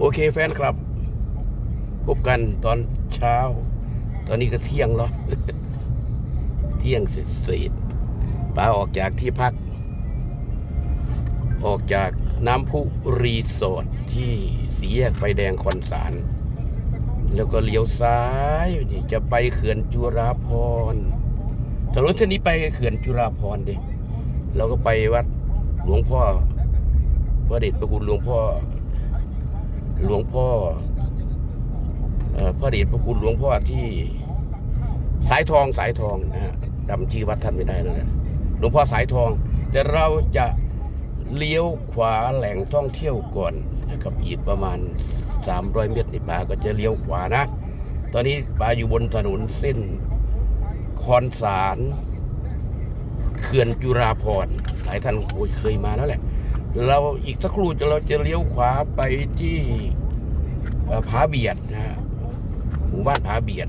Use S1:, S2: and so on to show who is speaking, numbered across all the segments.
S1: โอเคแฟนครับ พบกันตอนเช้า ตอนนี้ก็เที่ยงแล้ว เที่ยงเสร็จป้าออกจากที่พัก ออกจากน้ำพุรีสอร์ทที่สีแยกไฟแดงคอนสาร แล้วก็เลี้ยวซ้ายจะไปเขื่อนจุราพรณ์ถนนเส้นนี้ไปเขื่อนจุราพรณ์ดิเราก็ไปวัดหลวงพ่อพระเดชพระคุณหลวงพ่อ หลวงพ่อพระเดชพระคุณหลวงพ่อที่สายทองสายทองนะฮะจำชื่วัดท่านไม่ได้แล้วนะหลวงพ่อสายทอง แต่เราจะเลี้ยวขวาแหล่งท่องเที่ยวก่อนนะครับอีกประมาณ 300 เมตรนี่ปาก็จะเลี้ยวขวานะ ตอนนี้ปาอยู่บนถนนเส้นคอนสารเขื่อนจุราพรหลายท่านคงเคยมาแล้วแหละ เราอีกสักครู่จะเราจะเลี้ยวขวาไปที่ผาเบียดนะฮะหมู่บ้านผาเบียด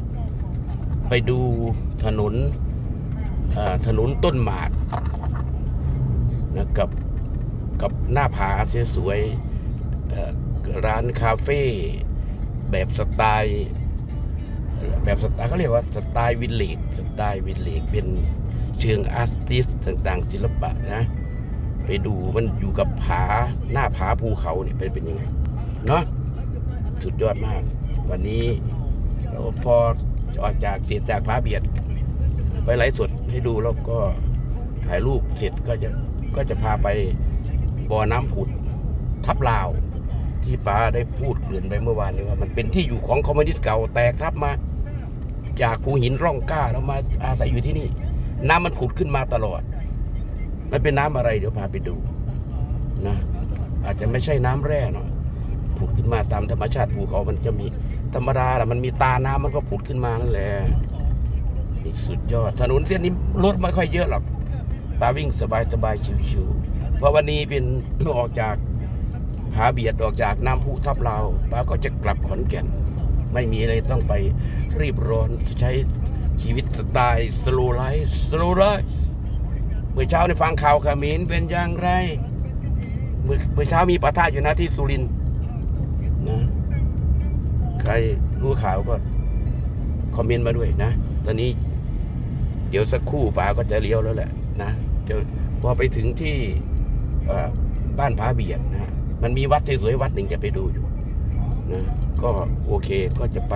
S1: ไปดูถนนถนนต้นหมากนะกับกับหน้าผาสวยๆร้านคาเฟ่แบบสไตล์แบบสไตล์เขาเรียกว่าสไตล์วิลเลจสไตล์วิลเลจเป็นเชิงอาร์ติสต่างๆ ศิลปะนะ ไปดูมันอยู่กับผาหน้าผาภูเขาเนี่ยเป็นเป็นยังไงเนาะสุดยอดมาก วันนี้เราพอออกจากเสร็จจากผาเบียด ไปไลฟ์สดให้ดูแล้วก็ถ่ายรูปเสร็จก็จะก็จะพาไปบ่อน้ำผุดทับลาว ที่ป้าได้พูดเกลื่อนไปเมื่อวานนี้ว่า มันเป็นที่อยู่ของคอมมิวนิสต์เก่าแตกทับมา จากภูหินร่องกล้าแล้วมาอาศัยอยู่ที่นี่ น้ำมันผุดขึ้นมาตลอด มันเป็นน้ำอะไรเดี๋ยวพาไปดูนะอาจจะไม่ใช่น้ำแร่เนาะผุดขึ้นมาตามธรรมชาติภูเขามันจะมีธรรมดาแหละมันมีตาน้ำมันก็ผุดขึ้นมานั่นแหละนี่สุดยอด ถนนเส้นนี้รถไม่ค่อยเยอะหรอกปาวิ่งสบายสบายชิวๆเพราะวันนี้เป็นออกจากผาเบียดออกจากน้ำพุทับลาป้าก็จะกลับขอนแก่น ไม่มีอะไรต้องไปรีบร้อนใช้ชีวิตสไตล์สโลไลฟ์สโลไลฟ์ มื่อเช้าในฟังข่าวขมินเป็นอย่างไรเมื่อเมื่อเช้ามีประทะอยู่นะที่สุรินนะใครรู้ข่าวก็คอมเมนต์มาด้วยนะ ตอนนี้เดี๋ยวสักครู่ป๋าก็จะเลี้ยวแล้วแหละนะเดี๋ยวพอไปถึงที่บ้านผาเบียดนะมันมีวัดสวยๆวัดหนึ่งจะไปดูอยู่นะก็โอเคก็จะไป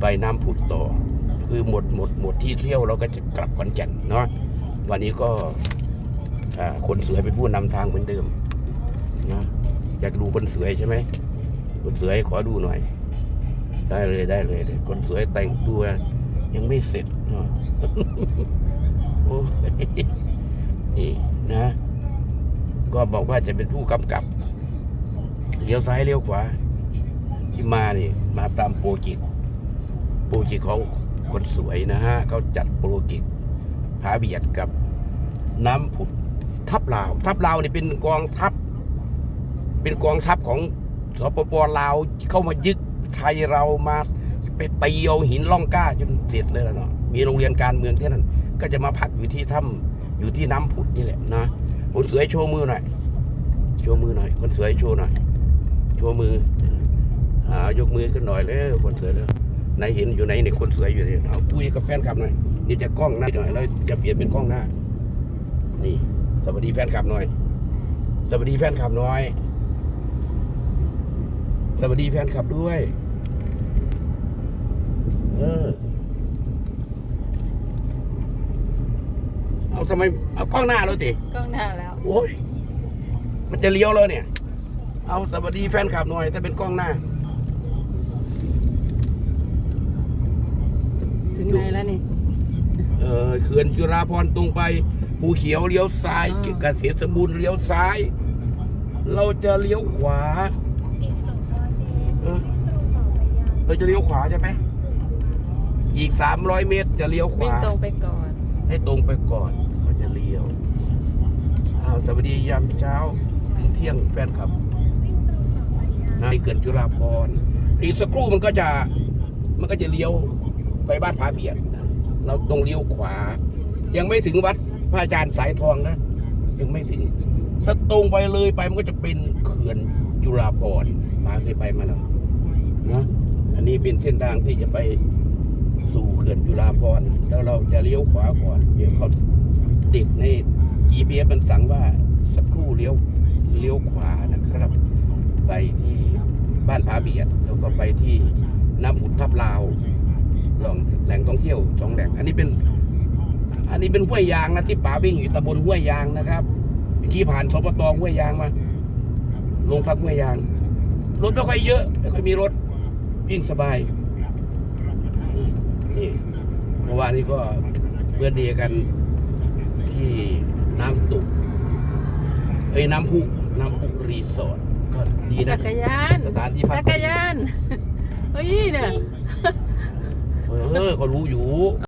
S1: ไปน้ำผุดต่อ คือหมดหมดหมดที่เที่ยวเราก็จะกลับขอนแก่นเนาะวันนี้ก็คนสวยเป็นผู้นำทางเหมือนเดิมนะอยากดูคนสวยใช่ไหมคนสวยขอดูหน่อย ได้เลยได้เลยเลยคนสวยแต่งตัวยังไม่เสร็จเนาะโอ้นี่นะ ก็บอกว่าจะเป็นผู้กำกับเลี้ยวซ้ายเลี้ยวขวาที่มานี่มาตามโปรเจกต์โปรเจกต์ของ คนสวยนะฮะเขาจัดโปรเจกต์ผาเบียดกับน้ำผุดทับลาว ทับลาวนี่เป็นกองทัพ เป็นกองทัพของสปปลาวเข้ามายึดไทยเรามาไปตีเอาหินล่องกล้าจนเสร็จเลยแล้วเนาะมีโรงเรียนการเมืองที่นั่นก็จะมาพักอยู่ที่ถ้ำอยู่ที่น้ำผุดนี่แหละนะคนสวยโชว์มือหน่อยโชว์มือหน่อย คนสวยโชว์หน่อยโชว์มืออ่ายกมือขึ้นหน่อยเลยคนสวยเลย ไหนเห็นอยู่ไหนเนี่ยคนสวยอยู่เนี่ยเอาคุยกับแฟนคลับหน่อยนี่จะกล้องหน้าหน่อยแล้วจะเปลี่ยนเป็นกล้องหน้า นี่ สวัสดีแฟนคลับหน่อย สวัสดีแฟนคลับหน่อย สวัสดีแฟนคลับด้วย เออเอาทำไมเอากล้องหน้าแล้วติ
S2: กล้องหน้าแล้ว
S1: โอ้ยมันจะเลี้ยวแล้วเนี่ย เอาสวัสดีแฟนคลับหน่อยถ้าเป็นกล้องหน้า
S2: ถึงไหนแล้วนี่
S1: เออเขื่อนจุฬาพรณ์ตรงไปภูเขียวเลี้ยวซ้าย
S2: อ๋อ
S1: เกษตรสมบูรณ์เลี้ยวซ้าย เราจะเลี้ยวขวา
S3: อีก200เมตร
S1: เออ
S3: ตรงต่อไปยัง
S1: เราจะเลี้ยวขวาใช่ไหมอีกสามร้อยเมตรจะเลี้ยวข
S2: วิ่ง
S1: วา
S2: ตรงไปก่อน
S1: ให้ตรงไปก่อนเขาจะเลี้ยวอ้าวสวัสดียามเช้าถึงเที่ยงแฟนคลับ
S3: วิ่งตรงต่อไปยัง
S1: นะที่เขื่อนจุฬาพรณ์อีกสักครู่มันก็จะมันก็จะเลี้ยว ไปบ้านผาเบียดเราต้องเลี้ยวขวา ยังไม่ถึงวัดพระอาจารย์สายทองนะยังไม่ถึงถ้าตรงไปเลยไปมันก็จะเป็นเขื่อนจุฬาภรณ์มาเคยไปมาแล้วนะอันนี้เป็นเส้นทางที่จะไปสู่เขื่อนจุฬาภรณ์แล้วเราจะเลี้ยวขวาก่อนเดี๋ยวเขาเด็กใน GPS มันสั่งว่าสักครู่เลี้ยวเลี้ยวขวานะครับ ไปที่บ้านผาเบียดแล้วก็ไปที่น้ำผุดทับลาว ลองแหล่งท่องเที่ยวสองแหล่ง อันนี้เป็น อันนี้เป็นห้วยยางนะที่ป่าวิ่งอยู่ตำบลห้วยยางนะครับเมื่อกี้ผ่านสปตห้วยยางมาลงพักห้วยยางรถไม่ค่อยเยอะไม่ค่อยมีรถวิ่งสบายนี่นี่เมื่อวานนี้ก็เพื่อนดีกันที่น้ำตุกเอ้ยน้ำพุน้ำพุรีสอร์ทก็ดีนะ
S2: จักรยาน
S1: สถานที่พัก
S2: จักรยานเฮ้ยเนี่ย
S1: เออก็รู้อยู่